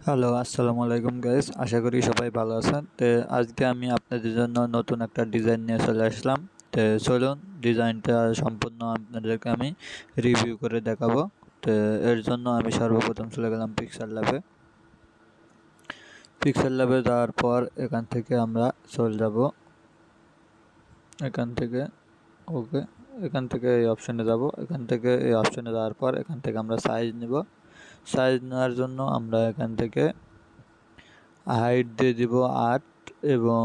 Hello আসসালামু আলাইকুম guys আশা করি সবাই ভালো আছেন। তো, আজকে আমি আপনাদের জন্য নতুন একটা ডিজাইন নিয়ে চলে আসলাম। তো, চলুন ডিজাইনটা সম্পূর্ণ আপনাদেরকে আমি রিভিউ করে দেখাবো। তো, এর জন্য আমি সর্বপ্রথম চলে গেলাম পিক্সেল ল্যাবে পিক্সেল ল্যাবে যাওয়ার পর এখান থেকে আমরা চলে যাব। এখান থেকে ওকে এখান থেকে এই অপশানে যাব। এখান থেকে এই অপশানে যাওয়ার পর এখান থেকে আমরা সাইজ নেব। সাইজ নেওয়ার জন্য আমরা এখান থেকে হাইট দিয়ে দিব আট এবং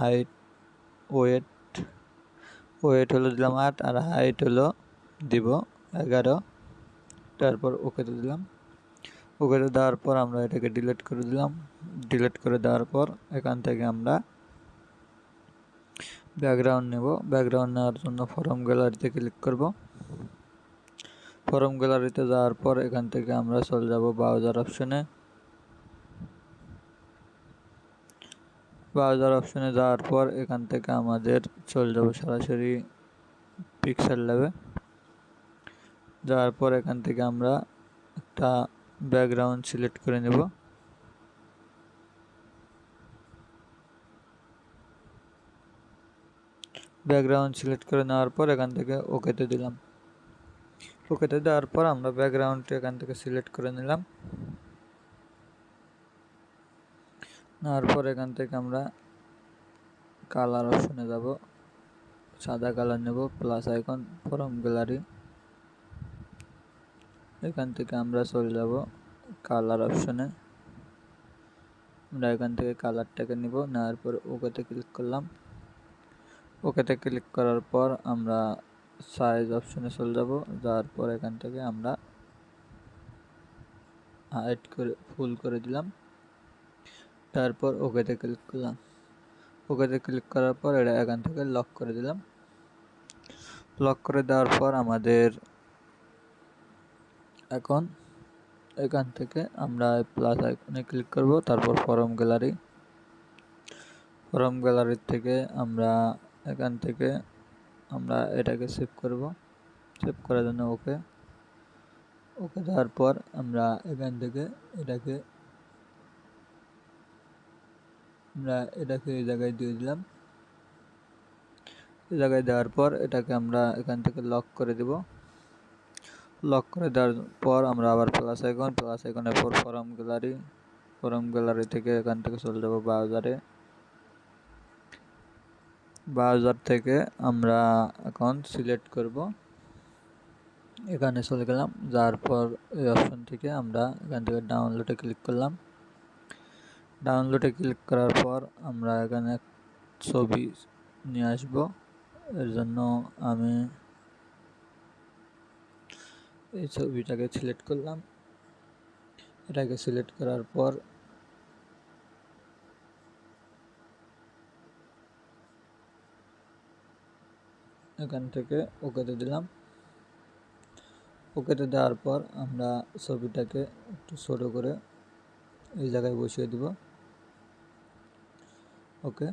হাইট ওয়েট ওয়েট হলো দিলাম আট আর হাইট হলো দিব এগারো। তারপর ওকেতে দিলাম। ওকেতে দেওয়ার পর আমরা এটাকে ডিলিট করে দিলাম। ডিলিট করে দেওয়ার পর এখান থেকে আমরা ব্যাকগ্রাউন্ড নেব। ব্যাকগ্রাউন্ড নেওয়ার জন্য ফরম গ্যালারিতে ক্লিক করব। ফরম গ্যালারিতে যাওয়ার পর এখান থেকে আমরা চলে যাব ব্রাউজার অপশনে ব্রাউজার অপশনে যাওয়ার পর এখান থেকে আমাদের চলে যাব সরাসরি পিক্সেল ল্যাবে যাওয়ার পর এখান থেকে আমরা একটা ব্যাকগ্রাউন্ড সিলেক্ট করে নেব। ব্যাকগ্রাউন্ড সিলেক্ট করে নেওয়ার পর এখান থেকে ওকেতে দিলাম। ওকেতে দেওয়ার পর আমরা ব্যাকগ্রাউন্ডটা এখান থেকে সিলেক্ট করে নিলাম। নেওয়ার পর এখান থেকে আমরা কালার অপশনে যাব। সাদা কালার নেব প্লাস আইকন ফরম গ্যালারি এখান থেকে আমরা চলে যাব কালার অপশনে আমরা এখান থেকে কালারটাকে নিব, নেওয়ার পর ওকেতে ক্লিক করলাম। ওকেতে ক্লিক করার পর আমরা সাইজ অপশনে চলে যাব। যাওয়ার পর এখান থেকে আমরা হাইট করে ফুল করে দিলাম। তারপর ওকেতে ক্লিক করলাম। ওকেতে ক্লিক করার পর এটা এখান থেকে লক করে দিলাম। লক করে দেওয়ার পর আমাদের এখন এখান থেকে আমরা প্লাস আইকনে ক্লিক করব। তারপর ফরম গ্যালারি ফরম গ্যালারির থেকে আমরা এখান থেকে আমরা এটাকে সেভ করব। সেভ করার জন্য ওকে ওকে দেওয়ার পর আমরা এখান থেকে এটাকে, আমরা এটাকে এই জায়গায় দিয়ে দিলাম। এই জায়গায় দেওয়ার পর এটাকে আমরা এখান থেকে লক করে দেব। লক করে দেওয়ার পর আমরা আবার প্লাস আইকন প্লাস আইকনের পর ফরম গ্যালারি ফরম গ্যালারি থেকে এখান থেকে চলে যাব ব্রাউজারে ব্রাউজার থেকে আমরা এখন সিলেক্ট করব। এখানে চলে গেলাম যার পর এই অপশন থেকে আমরা এখান থেকে ডাউনলোডে ক্লিক করলাম। ডাউনলোডে ক্লিক করার পর আমরা এখানে ছবি নিয়ে আসব। এর জন্য আমি এই ছবিটাকে সিলেক্ট করলাম। এটাকে সিলেক্ট করার পর এখান থেকে ওকেতে দিলাম। ওকেতে দেওয়ার পর আমরা ছবিটাকে একটু ছোটো করে এই জায়গায় বসিয়ে দিব। ওকে।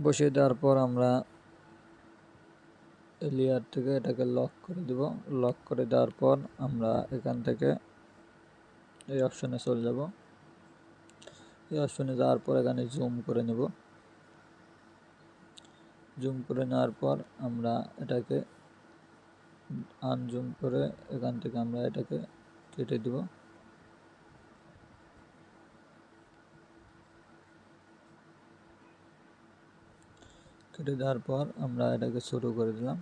বসিয়ে দেওয়ার পর আমরা লেয়ার থেকে এটাকে লক করে দিব। লক করে দেওয়ার পর আমরা এখান থেকে এই অপশনে চলে যাব। এই অপশনে যাওয়ার পর এখানে জুম করে নেব। জুম করে নেওয়ার পর আমরা এটাকে আনজুম করে এখান থেকে আমরা এটাকে কেটে দেব। কেটে দেওয়ার পর আমরা এটাকে শুরু করে দিলাম।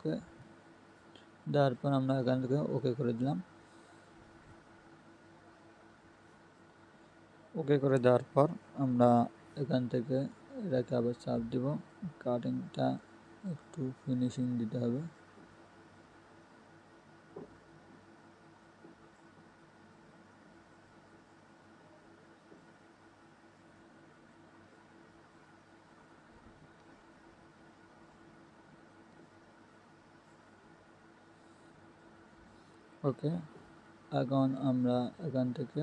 ওকে দেওয়ার পর আমরা এখান থেকে ওকে করে দিলাম। ওকে করে দেওয়ার পর আমরা এখান থেকে এটাকে আবার চাপ দিব। কাটিংটা একটু ফিনিশিং দিতে হবে। ওকে এখন আমরা এখান থেকে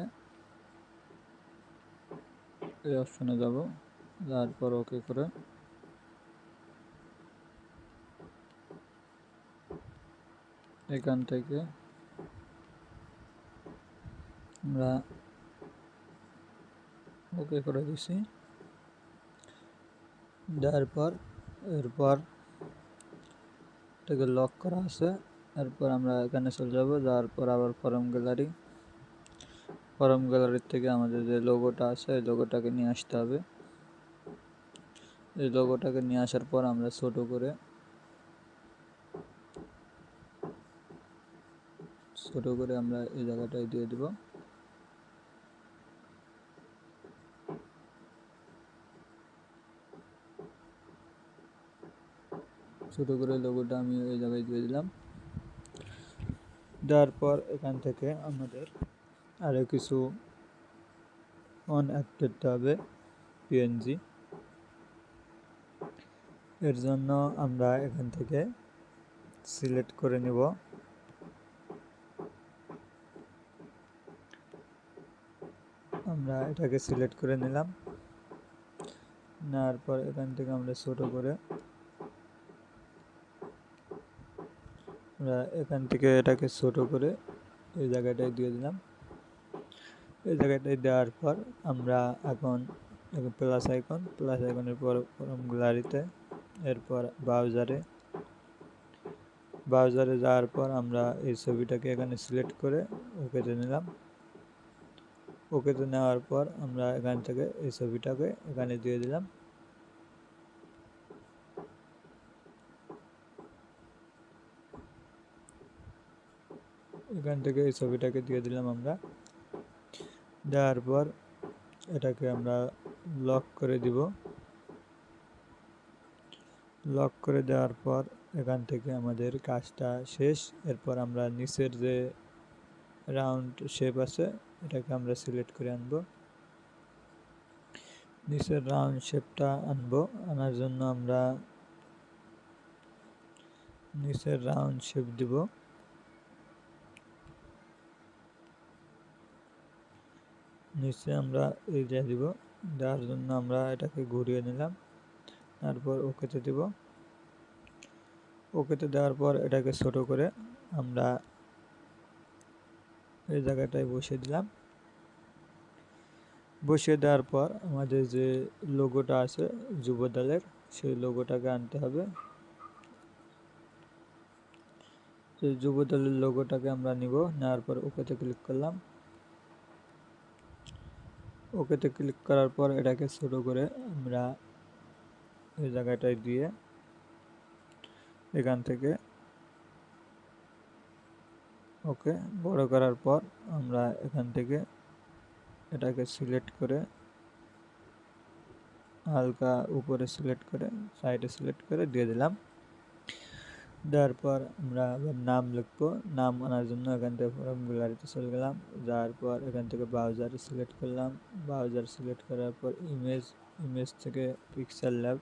এই অপশনে যাব তারপর ওকে করে এখান থেকে আমরা ওকে করে দিছি দেওয়ার পর এরপর এটাকে লক করা আছে এরপর আমরা এখানে চলে যাব, যাওয়ার পর আবার ফরম গ্যালারি। ফরম গ্যালারির থেকে আমাদের যে লোগোটা আছে, এই লোগোটাকে নিয়ে আসতে হবে। এই লোগোটাকে নিয়ে আসার পর আমরা ছোট করে ছোট করে আমরা এই জায়গাটায় দিয়ে দেব। ছোট করে লোগোটা আমি এই জায়গায় দিয়ে দিলাম। দেওয়ার পর এখান থেকে আমাদের আরও কিছু অন অ্যাড করতে হবে পিএনজি এর জন্য আমরা এখান থেকে সিলেক্ট করে নেব। আমরা এটাকে সিলেক্ট করে নিলাম। নেওয়ার পর এখান থেকে আমরা ছোট করে আমরা এখান থেকে এটাকে ছোট করে এই জায়গাটায় দিয়ে দিলাম। এই জায়গাটায় দেওয়ার পর আমরা এখন প্লাস আইকন প্লাস আইকনের পর গ্যালারিতে, এরপর ব্রাউজারে ব্রাউজারে যাওয়ার পর আমরা এই ছবিটাকে এখানে সিলেক্ট করে ওকেতে নিলাম। ওকেতে নেওয়ার পর আমরা এখান থেকে এই ছবিটাকে এখানে দিয়ে দিলাম। এখান থেকে এই ছবিটাকে দিয়ে দিলাম আমরা। দেওয়ার পর এটাকে আমরা লক করে দিব। লক করে দেওয়ার পর এখান থেকে আমাদের কাজটা শেষ। এরপর আমরা নিচের যে রাউন্ড শেপ আছে, এটাকে আমরা সিলেক্ট করে আনব। নিচের রাউন্ড শেপটা আনব। আনার জন্য আমরা নিচের রাউন্ড শেপ দিব। নিচে আমরা এরিয়া দিব। দেওয়ার জন্য আমরা এটাকে ঘুরিয়ে নিলাম। তারপর ওকেতে দিব। ওকেতে দেওয়ার পর এটাকে ছোট করে আমরা এই জায়গাটায় বসিয়ে দিলাম। বসিয়ে দেওয়ার পর আমাদের যে লোগোটা আছে যুব দলের, সেই লোগোটাকে আনতে হবে। সেই যুব দলের লোগোটাকে আমরা নিব। নেওয়ার পর ওকেতে ক্লিক করলাম। ওকেতে ক্লিক করার পর এটাকে ছোট করে আমরা এই জায়গাটায় দিয়ে এখান থেকে ওকে বড় করার পর আমরা এখান থেকে এটাকে সিলেক্ট করে হালকা উপরে সিলেক্ট করে সাইডে সিলেক্ট করে দিয়ে দিলাম। দেওয়ার পর আমরা আবার নাম লিখব। নাম আনার জন্য এখান থেকে ফর্ম গ্যালারিতে চলে গেলাম। যাওয়ার পর এখান থেকে ব্রাউজার সিলেক্ট করলাম। ব্রাউজার সিলেক্ট করার পর ইমেজ ইমেজ থেকে পিক্সেল ল্যাব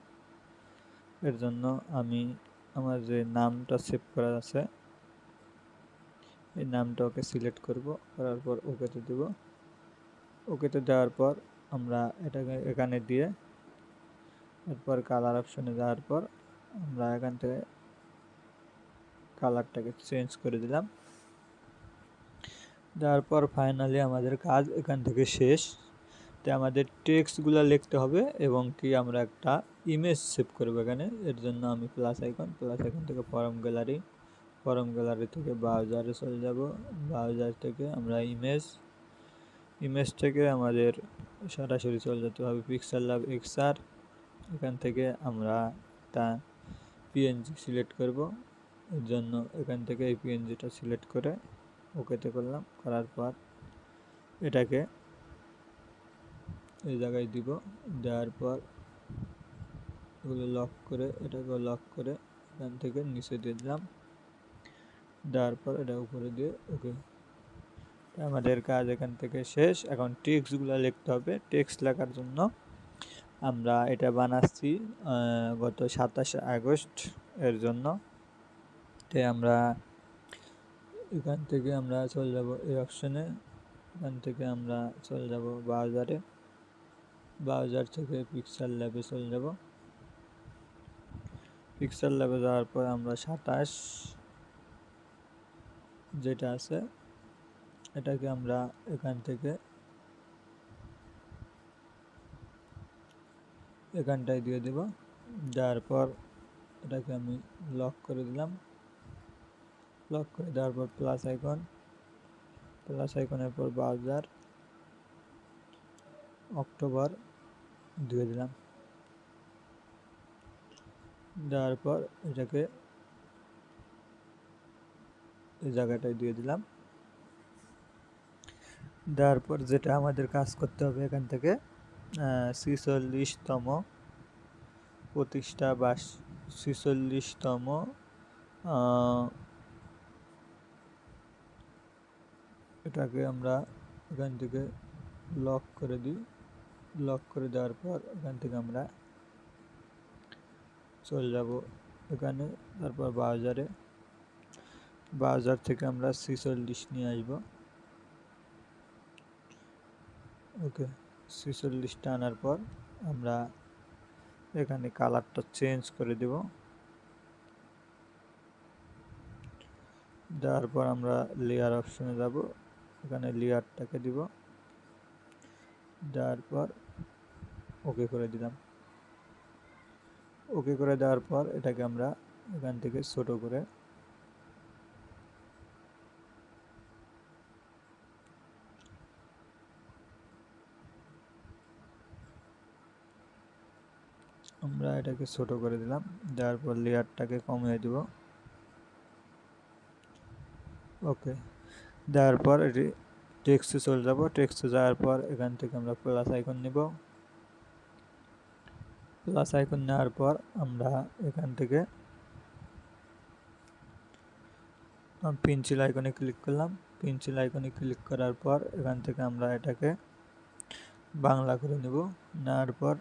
এর জন্য আমি আমার যে নামটা সেভ করা আছে, এই নামটা ওকে সিলেক্ট করব। করার পর ওকেতে দেব। ওকেতে দেওয়ার পর আমরা এটাকে এখানে দিয়ে, এরপর কালার অপশনে যাওয়ার পর আমরা এখান থেকে কালারটাকে চেঞ্জ করে দিলাম। দেওয়ার পর ফাইনালি আমাদের কাজ এখান থেকে শেষ। তো আমাদের টেক্সটগুলো লিখতে হবে এবং কি আমরা একটা ইমেজ সেভ করব এখানে। এর জন্য আমি প্লাস আইকন প্লাস আইকন থেকে ফরম গ্যালারি ফরম গ্যালারি থেকে ব্রাউজারে চলে যাব। ব্রাউজার থেকে আমরা ইমেজ ইমেজ থেকে আমাদের সরাসরি চলে যেতে হবে পিক্সেল ল্যাব এক্সআর এখান থেকে আমরা একটা পিএনজি সিলেক্ট করব। এর জন্য এখান থেকে এই পিএনজিটা সিলেক্ট করে ওকেতে করলাম। করার পর এটাকে এই জায়গায় দিব। দেওয়ার পর এগুলো লক করে, এটাকে লক করে এখান থেকে নিচে দিয়ে দিলাম। দেওয়ার পর এটা উপরে দিয়ে ওকে আমাদের কাজ এখান থেকে শেষ। এখন টেক্সটগুলো লিখতে হবে। টেক্সট লেখার জন্য আমরা এটা বানাচ্ছি গত সাতাশে আগস্ট এর জন্য। তে আমরা এখান থেকে আমরা চলে যাব এই অপশনে এখান থেকে আমরা চলে যাব ব্রাউজারে ব্রাউজার থেকে পিক্সেল ল্যাবে চলে যাব। পিক্সেল ল্যাবে যাওয়ার পর আমরা সাতাশ, যেটা আছে, এটাকে আমরা এখান থেকে, এখানটায় দিয়ে দেব। দেওয়ার পর এটাকে আমি লক করে দিলাম। লক করে দেওয়ার পর প্লাস আইকন প্লাস আইকনের পর ব্রাউজার অক্টোবর দিয়ে দিলাম। দেওয়ার পর এটাকে এই জায়গাটায় দিয়ে দিলাম। দেওয়ার পর যেটা আমাদের কাজ করতে হবে এখান থেকে ছিচল্লিশতম প্রতিষ্ঠা বা ছিচল্লিশতম এটাকে আমরা এখান থেকে লক করে দিই। লক করে দেওয়ার পর এখান থেকে আমরা চলে যাব এখানে, তারপর বাজারে। বাজার থেকে আমরা ছিচল্লিশ নিয়ে আসব। ওকে ছিচল্লিশটা আনার পর আমরা এখানে কালারটা চেঞ্জ করে দেব। দেওয়ার পর আমরা লেয়ার অপশনে যাব। এখানে লেয়ারটাকে দিব। দেওয়ার পর ওকে করে দিলাম। ওকে করে দেওয়ার পর এটাকে আমরা এখান থেকে ছোট করে আমরা এটাকে ছোট করে দিলাম। দেওয়ার পর লেয়ারটাকে কমিয়ে দিব। ওকে দেওয়ার পর টেক্সটে চলে যাব। টেক্সটে যাওয়ার পর এখান থেকে আমরা প্লাস আইকন নেব। প্লাস আইকন নেওয়ার পর আমরা এখান থেকে পেন্সিল আইকনে ক্লিক করলাম। পেন্সিল আইকনে ক্লিক করার পর এখান থেকে আমরা এটাকে বাংলা করে নেব। নেওয়ার পর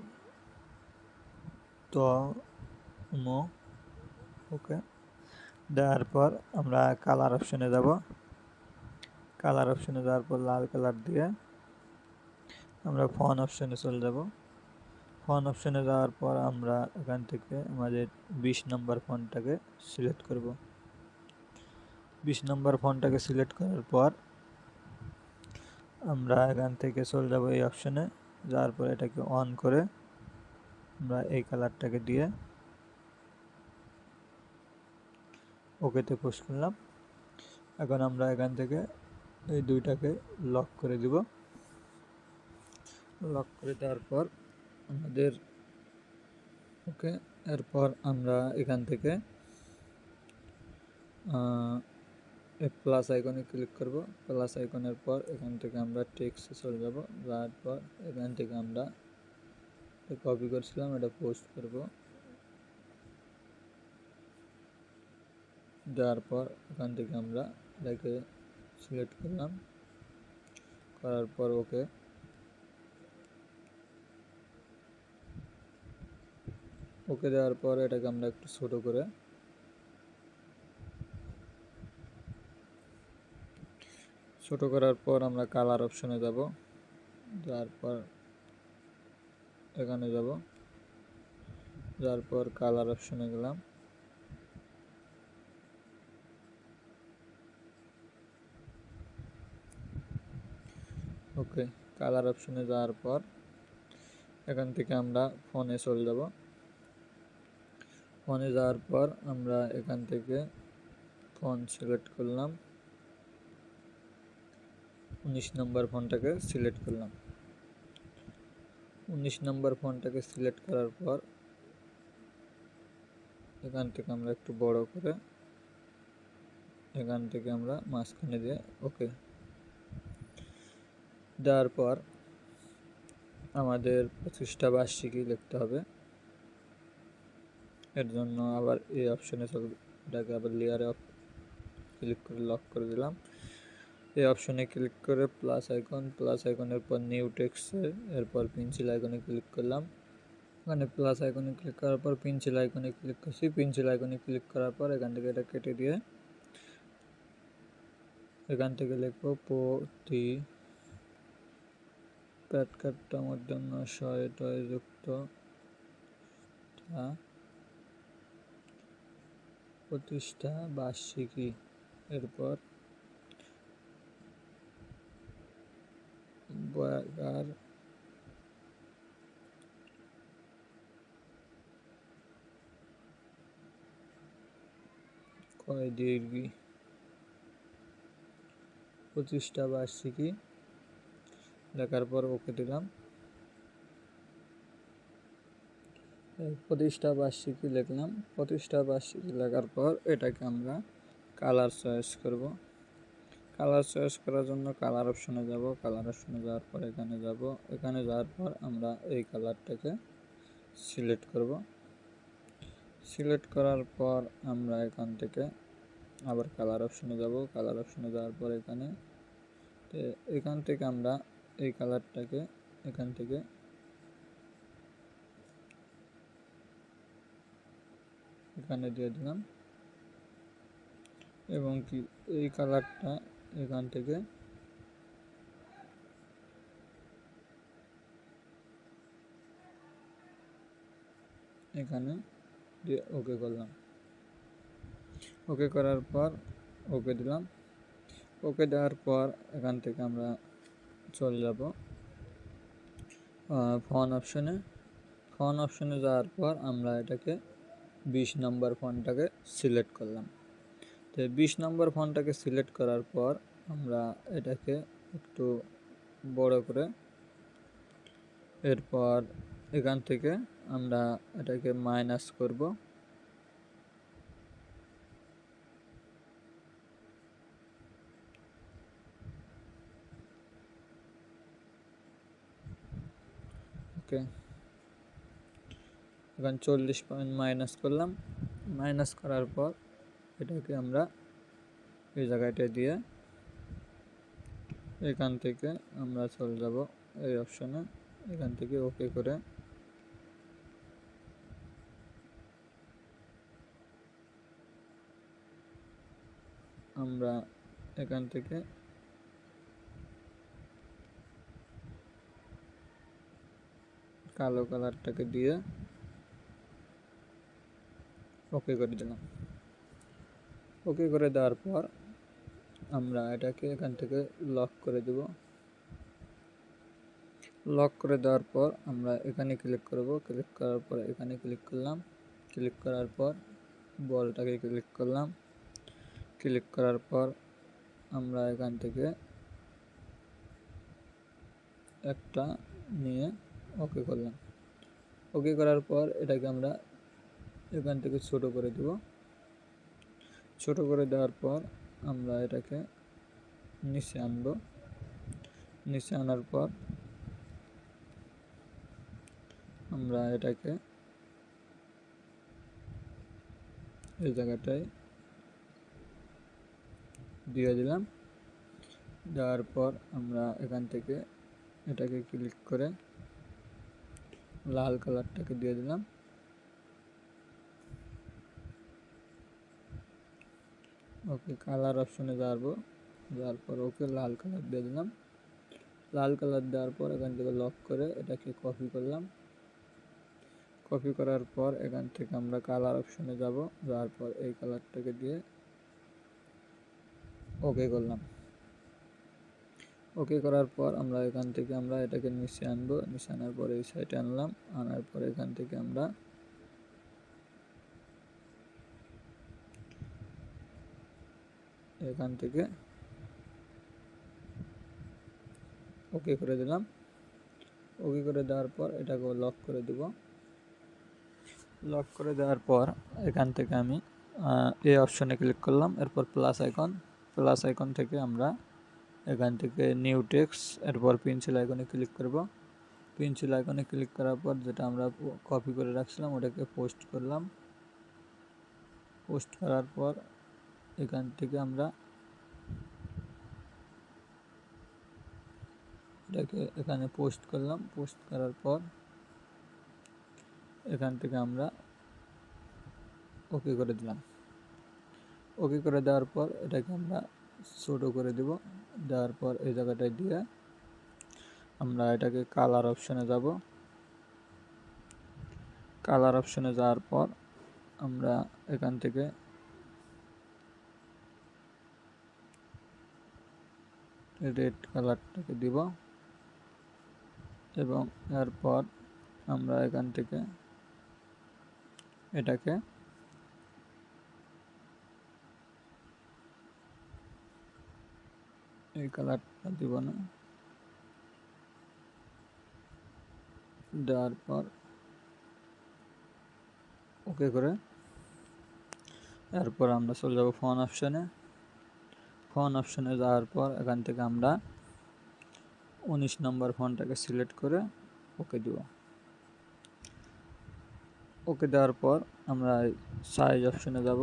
মো, ওকে। দেওয়ার পর আমরা কালার অপশনে যাব। কালার অপশনে যাওয়ার পর লাল কালার দিয়ে আমরা ফোন অপশনে চলে যাব। ফোন অপশনে যাওয়ার পর আমরা এখান থেকে আমাদের বিশ নম্বর ফোনটাকে সিলেক্ট করব। বিশ নম্বর ফোনটাকে সিলেক্ট করার পর আমরা এখান থেকে চলে যাব এই অপশনে। যাওয়ার পর এটাকে অন করে আমরা এই কালারটাকে দিয়ে ওকেতে পোস্ট করলাম। এখন আমরা এখান থেকে এই দুইটাকে লক করে দিব। লক করে দেওয়ার পর আমাদের ওকে এরপর আমরা এখান থেকে প্লাস আইকনে ক্লিক করব। প্লাস আইকনের পর এখান থেকে আমরা টেক্সটে চলে যাব। যাওয়ার পর এখান থেকে আমরা কপি করছিলাম, এটা পোস্ট করব। দেওয়ার পর এখান থেকে আমরা এটাকে সিলেক্ট করলাম। করার পর ওকে ওকে দেওয়ার পর এটাকে আমরা একটু ছোট করে ছোট করার পর আমরা কালার অপশনে যাব। যার পর এখানে যাব। যার পর কালার অপশনে গেলাম। ওকে কালার অপশনে যাওয়ার পর এখান থেকে আমরা ফোনে চলে যাব। ফোনে যাওয়ার পর আমরা এখান থেকে ফোন সিলেক্ট করলাম। উনিশ নম্বর ফোনটাকে সিলেক্ট করলাম। উনিশ নম্বর ফোনটাকে সিলেক্ট করার পর এখান থেকে আমরা একটু বড় করে এখান থেকে আমরা মাঝখানে দিয়ে ওকে দেওয়ার পর আমাদের পঁচিশটা বার্ষিকী লিখতে হবে। এর জন্য আবার এই অপশনে এটাকে আবার লেয়ারে ক্লিক করে লক করে দিলাম। এই অপশনে ক্লিক করে প্লাস আইকন প্লাস আইকনের পর নিউ টেক্সে এরপর পেন্সিল আইকনে ক্লিক করলাম। ওখানে প্লাস আইকনে ক্লিক করার পর পেন্সিল আইকনে ক্লিক করছি। পেন্সিল আইকনে ক্লিক করার পর এখান থেকে এটা কেটে দিয়ে এখান থেকে লিখব প্রতি প্যাট কাটটা মধ্যাহ্ন শয়ে টয় যুক্ত। প্রতিষ্ঠা বার্ষিকী। এরপর বয়াগার কয় দীর্ঘি প্রতিষ্ঠা বার্ষিকী লেখার পর ওকে দিলাম। প্রতিষ্ঠা বার্ষিকী লিখলাম। প্রতিষ্ঠা বার্ষিকী লেখার পর এটাকে আমরা কালার চয়েস করব। কালার চয়েস করার জন্য কালার অপশনে যাব। কালার অপশনে যাওয়ার পর এখানে যাব। এখানে যাওয়ার পর আমরা এই কালারটাকে সিলেক্ট করব। সিলেক্ট করার পর আমরা এখান থেকে আবার কালার অপশনে যাব। কালার অপশনে যাওয়ার পর এখানে এখান থেকে আমরা এই কালারটাকে এখান থেকে। এখানে দিয়ে দিলাম। এবং কি, এই কালারটা এখান থেকে এখানে দিয়ে ওকে করলাম। ওকে করার পর ওকে দিলাম। ওকে দেওয়ার পর এখান থেকে আমরা চলে যাব। ফোন অপশনে ফোন অপশনে যাওয়ার পর আমরা এটাকে বিশ নম্বর ফোনটাকে সিলেক্ট করলাম। তো বিশ নম্বর ফোনটাকে সিলেক্ট করার পর আমরা এটাকে একটু বড় করে এরপর এখান থেকে আমরা এটাকে মাইনাস করব। ওকে। এখন চল্লিশ পয়েন্ট মাইনাস করলাম। মাইনাস করার পর এটাকে আমরা এই জায়গাটা দিয়ে এখান থেকে আমরা চলে যাব এই অপশনে এখান থেকে ওকে করে আমরা এখান থেকে কালো কালারটাকে দিয়ে ওকে করে দিলাম। ওকে করে দেওয়ার পর আমরা এটাকে এখান থেকে লক করে দেব। লক করে দেওয়ার পর আমরা এখানে ক্লিক করব। ক্লিক করার পর এখানে ক্লিক করলাম। ক্লিক করার পর বলটাকে ক্লিক করলাম। ক্লিক করার পর আমরা এখান থেকে একটা নিয়ে ওকে করলাম। ওকে করার পর এটাকে আমরা এখান থেকে ছোট করে দেব। ছোট করে দেওয়ার পর আমরা এটাকে নিচে আনব। নিচে আনার পর আমরা এটাকে এই জায়গাটায় দিয়ে দিলাম। দেওয়ার পর আমরা এখান থেকে এটাকে ক্লিক করে লাল কালারটাকে দিয়ে দিলাম। ওকে কালার অপশনে যাব। যাওয়ার পর ওকে লাল কালার দিয়ে দিলাম। লাল কালার দেওয়ার পর এখান থেকে লক করে এটাকে কপি করলাম। কপি করার পর এখান থেকে আমরা কালার অপশনে যাব। যাওয়ার পর এই কালারটাকে দিয়ে ওকে করলাম। ওকে করার পর আমরা এখান থেকে আমরা এটাকে নিচে আনব। নিচে আনার পর এই সাইডে আনলাম। আনার পর এখান থেকে আমরা এখান থেকে ওকে করে দিলাম। ওকে করে দেওয়ার পর এটাকে লক করে দেব। লক করে দেওয়ার পর এখান থেকে আমি এই অপশনে ক্লিক করলাম। এরপর প্লাস আইকন প্লাস আইকন থেকে আমরা এখান থেকে নিউ টেক্স এরপর পেন্সিল আইকনে ক্লিক করব। পেন্সিল আইকনে ক্লিক করার পর যেটা আমরা কপি করে রাখছিলাম, ওটাকে পোস্ট করলাম। পোস্ট করার পর এখান থেকে আমরা এটাকে এখানে পোস্ট করলাম। পোস্ট করার পর এখান থেকে আমরা ওকে করে দিলাম। ওকে করে দেওয়ার পর এটাকে আমরা ছোটো করে দিব। দেওয়ার পর এই জায়গাটায় দিয়ে আমরা এটাকে কালার অপশানে যাব। কালার অপশানে যাওয়ার পর আমরা এখান থেকে রেড কালারটাকে দিব এবং এরপর আমরা এখান থেকে এটাকে এই কালারটা দিব না। দেওয়ার পর ওকে করে। এরপর আমরা চলে যাব ফোন অপশানে ফোন অপশানে যাওয়ার পর এখান থেকে আমরা উনিশ নম্বর ফোনটাকে সিলেক্ট করে ওকে দিব। ওকে দেওয়ার পর আমরা সাইজ অপশানে যাব।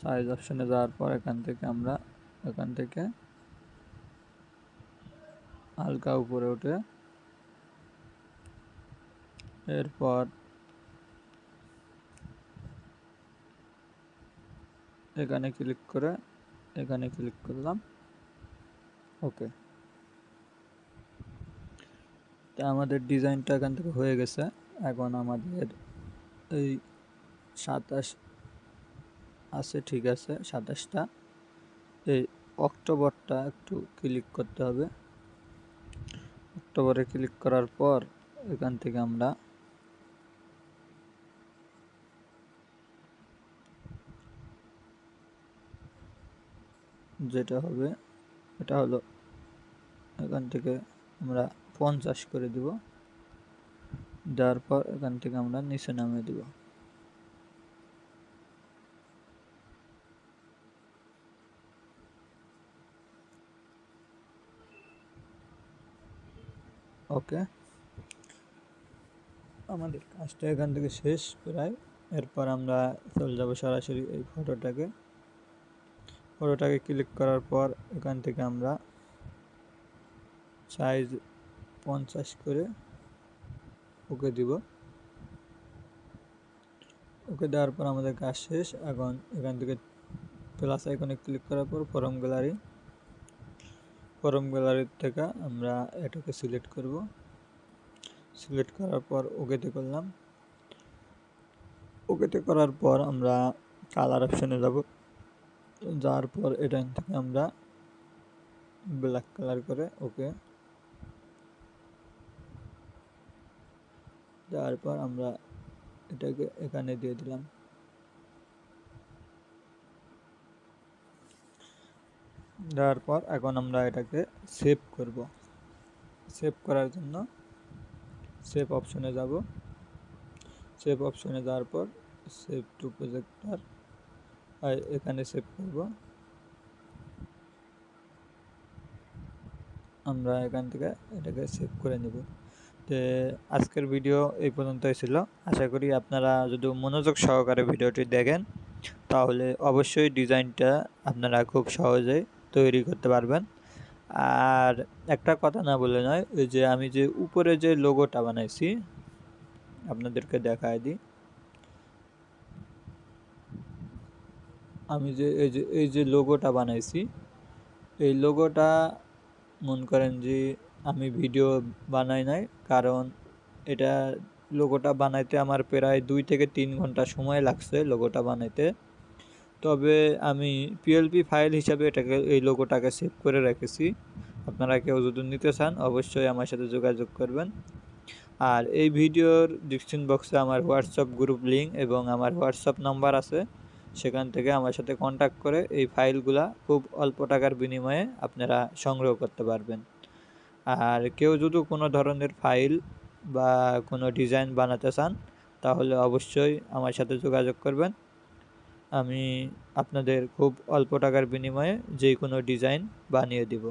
সাইজ অপশানে যাওয়ার পর এখান থেকে আমরা এখান থেকে হালকা উপরে উঠে এরপর এখানে ক্লিক করে এখানে ক্লিক করলাম ওকে তা আমাদের ডিজাইনটা এখান থেকে হয়ে গেছে। এখন আমাদের এই সাতাশ আছে, ঠিক আছে, সাতাশটা। এই অক্টোবরটা একটু ক্লিক করতে হবে। অক্টোবরে ক্লিক করার পর এখান থেকে আমরা যেটা হবে, এটা হলো এখান থেকে আমরা পঞ্চাশ করে দিব। দেওয়ার পর এখান থেকে আমরা নিচে নামিয়ে দিব। ওকে। আমাদের কাজটা এখান থেকে শেষ প্রায়। এরপর আমরা চলে যাব সরাসরি এই ফটোটাকে ফটোটাকে ক্লিক করার পর এখান থেকে আমরা সাইজ পঞ্চাশ করে ওকে দিব। ওকে দেওয়ার পর আমাদের কাজ শেষ। এখন এখান থেকে প্লাস আইকনে ক্লিক করার পর ফরম গ্যালারি ফরম গ্যালারির থেকে আমরা এটাকে সিলেক্ট করব। সিলেক্ট করার পর ওকেতে করলাম। ওকেতে করার পর আমরা কালার অপশানে যাব। যাওয়ার পর এটা থেকে আমরা ব্ল্যাক কালার করে ওকে দেওয়ার পর আমরা এটাকে এখানে দিয়ে দিলাম। দেওয়ার পর এখন আমরা এটাকে সেভ করব। সেভ করার জন্য সেভ অপশনে যাব। সেভ অপশনে যাওয়ার পর সেভ টু প্রজেক্টার এখানে সেভ করব। আমরা এখান থেকে এটাকে সেভ করে নেব। তো আজকের ভিডিও এই পর্যন্তই ছিল। আশা করি আপনারা যদি মনোযোগ সহকারে ভিডিওটি দেখেন, তাহলে অবশ্যই ডিজাইনটা আপনারা খুব সহজেই তৈরি করতে পারবেন। আর একটা কথা না বলে নয়, ওই যে আমি যে উপরে যে লোগোটা বানাইছি, আপনাদেরকে দেখায় দিই। আমি যে, এই যে এই যে লোগোটা বানাইছি, এই লোগোটা মন করেন যে আমি ভিডিও বানাই নাই, কারণ এটা লোগোটা বানাইতে আমার প্রায় দুই থেকে তিন ঘণ্টা সময় লাগছে লোগোটা বানাইতে। তবে আমি পিএলপি ফাইল হিসাবে এটাকে, এই লোগোটাকে সেভ করে রেখেছি। আপনারা কেউ যদি নিতে চান, অবশ্যই আমার সাথে যোগাযোগ করবেন। আর এই ভিডিওর ডিসক্রিপশন বক্সে আমার হোয়াটসঅ্যাপ গ্রুপ লিঙ্ক এবং আমার হোয়াটসঅ্যাপ নাম্বার আছে। সেখান থেকে আমার সাথে কন্ট্যাক্ট করে এই ফাইলগুলা খুব অল্প টাকার বিনিময়ে আপনারা সংগ্রহ করতে পারবেন। আর কেউ যদি কোনো ধরনের ফাইল বা কোনো ডিজাইন বানাতে চান, তাহলে অবশ্যই আমার সাথে যোগাযোগ করবেন। আমি আপনাদের খুব অল্প টাকার বিনিময়ে যে কোনো ডিজাইন বানিয়ে দিব।